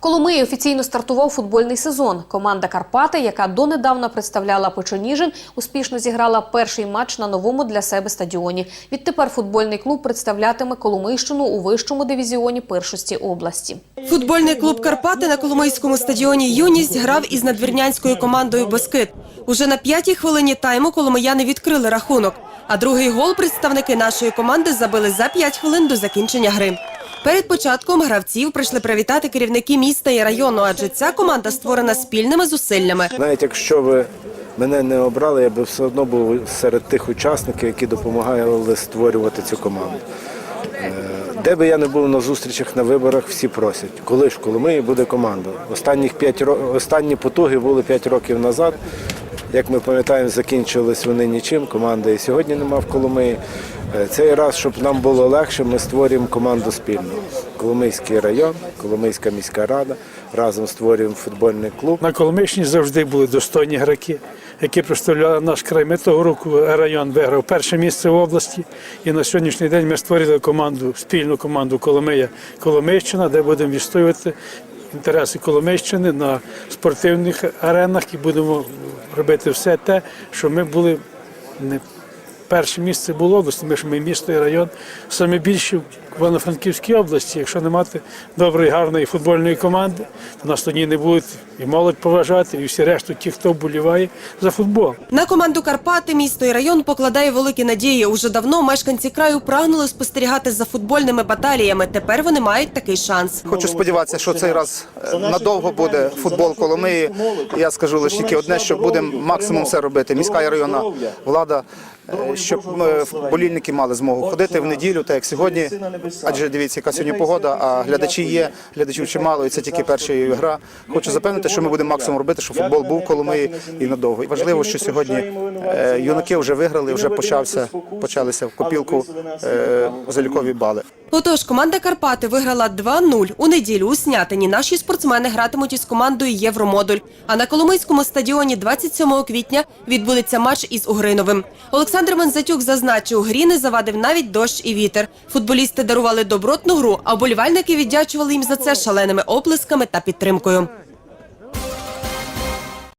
Коломиї офіційно стартував футбольний сезон. Команда Карпати, яка донедавна представляла Печеніжин, успішно зіграла перший матч на новому для себе стадіоні. Відтепер футбольний клуб представлятиме Коломийщину у вищому дивізіоні першості області. Футбольний клуб Карпати на Коломийському стадіоні Юність грав із надвірнянською командою Бескид. Уже на п'ятій хвилині тайму коломияни відкрили рахунок. А другий гол представники нашої команди забили за 5 хвилин до закінчення гри. Перед початком гравців прийшли привітати керівники міста і району, адже ця команда створена спільними зусиллями. Навіть якщо ви мене не обрали, я би все одно був серед тих учасників, які допомагали створювати цю команду. Е, Де би я не був на зустрічах на виборах, всі просять, коли ж Коломиї буде команда. Останніх п'ять останні потуги були 5 років назад. Як ми пам'ятаємо, закінчились вони нічим. Команди і сьогодні нема в Коломиї. Е, Цей раз, щоб нам було легше, ми створюємо команду спільно. Коломийський район, Коломийська міська рада. Разом створюємо футбольний клуб. На Коломийщині завжди були достойні граки, які представляли наш край. Ми того року район виграв перше місце в області. І на сьогоднішній день ми створили команду, спільну команду Коломия Коломийщина, де будемо відстоювати інтереси Коломийщини на спортивних аренах і будемо робити все те, що ми були не перше місце було області, ми ж ми місто і район саме більше в Івано-Франківській області. Якщо не мати доброї, гарної футбольної команди, то нас тоді не будуть і молодь поважати, і всі решту ті, хто вболіває за футбол. На команду Карпати місто і район покладає великі надії. Уже давно мешканці краю прагнули спостерігати за футбольними баталіями. Тепер вони мають такий шанс. Хочу сподіватися, що цей раз е, надовго буде футбол Коломиї. Я скажу лише тільки одне, що будемо максимум все робити. Міська і районна влада, щоб е, болільники мали змогу ходити в неділю, так як сьогодні. Адже дивіться, яка сьогодні погода, а глядачі є, глядачів чимало, і це тільки перша її гра. Хочу запевнити, що ми будемо максимум робити, щоб футбол був Коломиї і надовго. І важливо, що сьогодні е, юнаки вже виграли, вже почався, почалися в копілку е, залікові бали. Отож, команда Карпати виграла 2-0. У неділю у Снятині наші спортсмени гратимуть із командою Євромодуль. А на Коломийському стадіоні 27 квітня відбудеться матч із Угриновим. Олександр Мензатюк зазначив, грі не завадив навіть дощ і вітер. Футболісти дарували добротну гру, а вболівальники віддячували їм за це шаленими оплесками та підтримкою.